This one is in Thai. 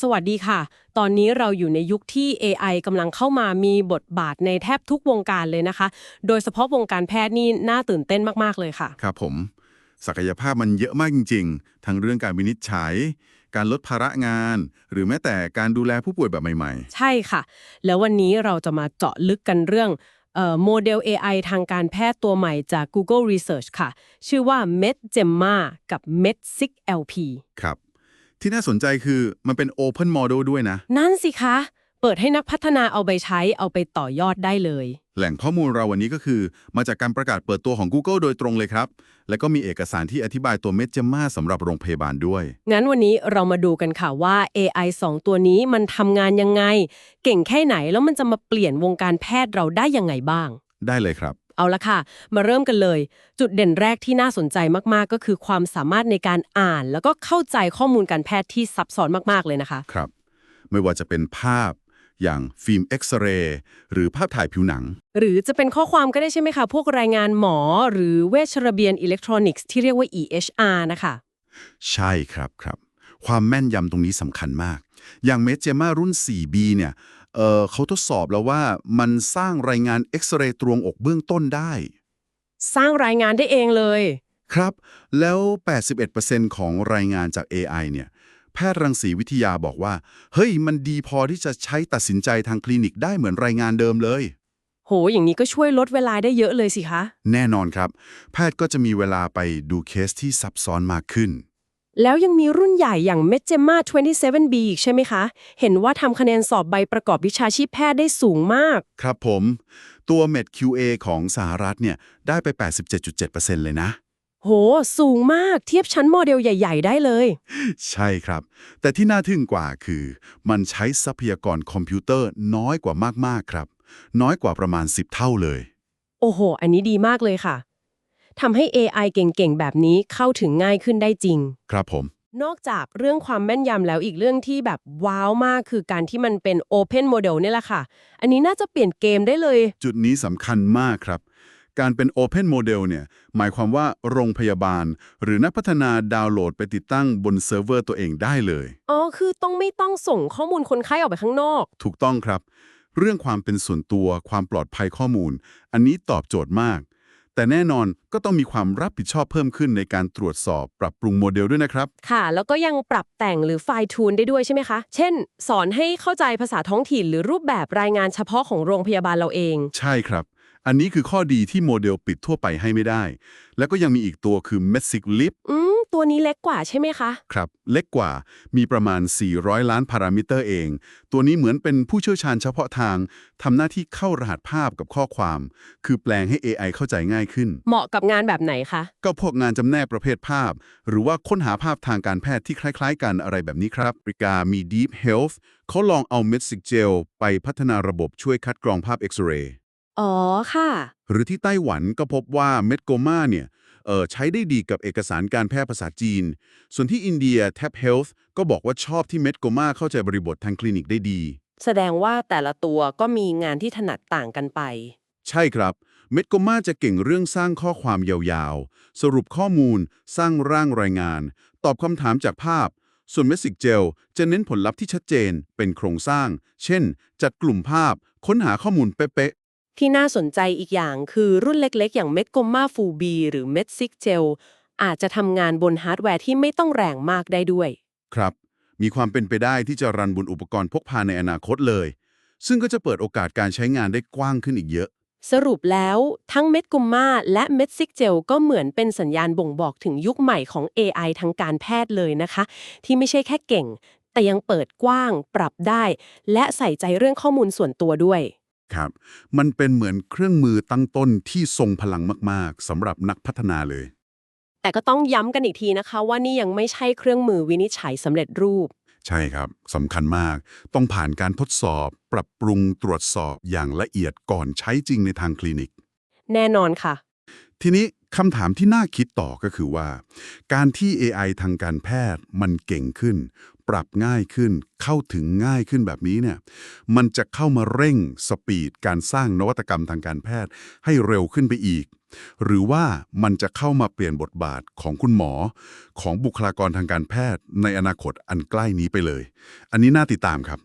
สวัสดีค่ะ ตอนนี้เราอยู่ในยุคที่ AI กำลังเข้ามามีบทบาทในแทบทุกวงการเลยนะคะ โดยเฉพาะวงการแพทย์นี่น่าตื่นเต้นมากๆเลยค่ะ ครับผม ศักยภาพมันเยอะมากจริง ๆ ทั้งเรื่องการวินิจฉัย การลดภาระงาน หรือแม้แต่การดูแลผู้ป่วยแบบใหม่ใช่ค่ะ แล้ววันนี้เราจะมาเจาะลึกกันเรื่องเอ่อโมเดล AI ทางการแพทย์ตัวใหม่จาก Google Research ค่ะ ชื่อว่า MedGemma กับ MedSick-LP ๆครับ ที่น่าสนใจคือมันเป็น Open Model ด้วยนะ นั่นสิคะ เปิดให้นักพัฒนาเอาไปใช้เอาไปต่อยอดได้เลย แหล่งข้อมูลเราวันนี้ก็คือ มาจากการประกาศเปิดตัวของ Google โดยตรงเลยครับ แล้วก็มีเอกสารที่อธิบายตัว MedGemma สำหรับโรงพยาบาลด้วย งั้นวันนี้เรามาดูกันค่ะว่า AI 2 ตัวนี้มันทำงานยังไง เก่งแค่ไหนแล้วมันจะมาเปลี่ยนวงการแพทย์เราได้ยังไงบ้าง ได้เลยครับ เอาละค่ะ มาเริ่มกันเลย จุดเด่นแรกที่น่าสนใจมาก ๆ ก็คือความสามารถในการอ่าน แล้วก็เข้าใจข้อมูลการแพทย์ที่ซับซ้อนมาก ๆ เลยนะคะ ครับ ไม่ว่าจะเป็นภาพอย่างฟิล์มเอ็กซเรย์หรือภาพถ่ายผิวหนัง หรือจะเป็นข้อความก็ได้ใช่ไหมคะ พวกรายงานหมอ หรือเวชระเบียนอิเล็กทรอนิกส์ที่เรียกว่า EHR นะคะ ใช่ครับครับ ความแม่นยำตรงนี้สำคัญมาก อย่างเม g เจมารุ่น 4B เนี่ย เอ่อเขาทดสอบแล้วว่ามันสร้างรายงานเอ็กซเรย์ตรวงอกเบื้องต้นได้ สร้างรายงานได้เองเลย ครับ แล้ว 81%ของรายงานจาก AI เนี่ยแพทย์รังสีวิทยาบอกว่า เฮ้ย มันดีพอที่จะใช้ตัดสินใจทางคลินิกได้เหมือนรายงานเดิมเลย โห อย่างนี้ก็ช่วยลดเวลาได้เยอะเลยสิคะ แน่นอนครับ แพทย์ก็จะมีเวลาไปดูเคสที่ซับซ้อนมากขึ้น แล้วยังมีรุ่นใหญ่อย่าง m e d g e m a 27B อีกใช่ไหมคะ เห็นว่าทำคะแนนสอบใบประกอบวิชาชีพแพทย์ได้สูงมาก ครับผม ตัว MedQA ของสหรัฐเนี่ย ได้ไป 87.7%เลยนะ โห สูงมากเทียบชั้นโมเดลใหญ่ ๆ ได้เลย ใช่ครับ แต่ที่น่าทึ่งกว่าคือ มันใช้ทรัพยากรคอมพิวเตอร์น้อยกว่ามากๆครับ น้อยกว่าประมาณ 10 เท่าเลย โอ้โห อันนี้ดีมากเลยค่ะ ทำให้ AI เก่งๆ แบบนี้เข้าถึงง่ายขึ้นได้จริง ครับผม นอกจากเรื่องความแม่นยำแล้วอีกเรื่องที่แบบว้าวมากคือการที่มันเป็น Open Model เนี่ยแหละค่ะ อันนี้น่าจะเปลี่ยนเกมได้เลย จุดนี้สำคัญมากครับ การเป็น Open Model เนี่ย หมายความว่าโรงพยาบาล หรือนักพัฒนาดาวน์โหลดไปติดตั้งบนเซิร์ฟเวอร์ตัวเองได้เลย อ๋อ คือต้องไม่ต้องส่งข้อมูลคนไข้ออกไปข้างนอก ถูกต้องครับ เรื่องความเป็นส่วนตัวความปลอดภัยข้อมูล อันนี้ตอบโจทย์มาก แต่แน่นอนก็ต้องมีความรับผิดชอบเพิ่มขึ้นในการตรวจสอบปรับปรุงโมเดลด้วยนะครับ ค่ะ แล้วก็ยังปรับแต่งหรือไฟล์ทูนได้ด้วยใช่ไหมคะ เช่น สอนให้เข้าใจภาษาท้องถิ่น หรือรูปแบบรายงานเฉพาะของโรงพยาบาลเราเอง ใช่ครับ อันนี้คือข้อดีที่โมเดลปิดทั่วไปให้ไม่ได้ แล้วก็ยังมีอีกตัวคือ Messic Lip อืม ตัวนี้เล็กกว่าใช่ไหมคะ ครับ เล็กกว่ามีประมาณ 400 ล้านพารามิเตอร์เอง ตัวนี้เหมือนเป็นผู้เชี่ยวชาญเฉพาะทางทำหน้าที่เข้ารหัสภาพกับข้อความ คือแปลงให้ AI เข้าใจง่ายขึ้น เหมาะกับงานแบบไหนคะ ก็พวกงานจำแนกประเภทภาพ หรือว่าค้นหาภาพทางการแพทย์ที่คล้าย ๆ กันอะไรแบบนี้ครับอเมริกามี Deep Health เขาลองเอา m e d s i c Gel ไปพัฒนาระบบช่วยคัดกรองภาพเอ็กซเรย์อ๋อค่ะ หรือที่ไต้หวันก็พบว่า m e d g o m a เนี่ย เออใช้ได้ดีกับเอกสารการแพทย์ภาษาจีน ส่วนที่อินเดีย Tab Health ก็บอกว่าชอบที่ m e d g o m a เข้าใจบริบททางคลินิกได้ดี แสดงว่าแต่ละตัวก็มีงานที่ถนัดต่างกันไป ใช่ครับ เมดโกมาจะเก่งเรื่องสร้างข้อความยาวๆ สรุปข้อมูล สร้างร่างรายงาน ตอบคำถามจากภาพ ส่วนเมสิกเจลจะเน้นผลลัพธ์ที่ชัดเจน เป็นโครงสร้าง เช่น จัดกลุ่มภาพ ค้นหาข้อมูลเป๊ะ ที่น่าสนใจอีกอย่างคือรุ่นเล็กๆ อย่าง m e d g o m a Full B หรือ m e d s i c Gel อาจจะทำงานบนฮาร์ดแวร์ที่ไม่ต้องแรงมากได้ด้วยๆครับ มีความเป็นไปได้ที่จะรันบนอุปกรณ์พกพาในอนาคตเลย ซึ่งก็จะเปิดโอกาสการใช้งานได้กว้างขึ้นอีกเยอะ สรุปแล้วทั้ง m e d g o m a และ m e d s i c Gel ก็เหมือนเป็นสัญญาณบ่งบอกถึงยุคใหม่ของ AI ทางการแพทย์เลยนะคะ ที่ไม่ใช่แค่เก่ง แต่ยังเปิดกว้าง ปรับได้ และใส่ใจเรื่องข้อมูลส่วนตัวด้วย ครับ มันเป็นเหมือนเครื่องมือตั้งต้นที่ทรงพลังมาก ๆสำหรับนักพัฒนาเลย แต่ก็ต้องย้ำกันอีกทีนะคะ ว่านี่ยังไม่ใช่เครื่องมือวินิจฉัยสำเร็จรูป ใช่ครับสำคัญมาก ต้องผ่านการทดสอบ ปรับปรุงตรวจสอบอย่างละเอียดก่อนใช้จริงในทางคลินิก แน่นอนค่ะ ทีนี้ คำถามที่น่าคิดต่อก็คือว่า การที่ AI ทางการแพทย์มันเก่งขึ้น ปรับง่ายขึ้น เข้าถึงง่ายขึ้นแบบนี้เนี่ยมันจะเข้ามาเร่งสปีดการสร้างนวัตกรรมทางการแพทย์ให้เร็วขึ้นไปอีก หรือว่ามันจะเข้ามาเปลี่ยนบทบาทของคุณหมอ ของบุคลากรทางการแพทย์ในอนาคตอันใกล้นี้ไปเลย อันนี้น่าติดตามครับ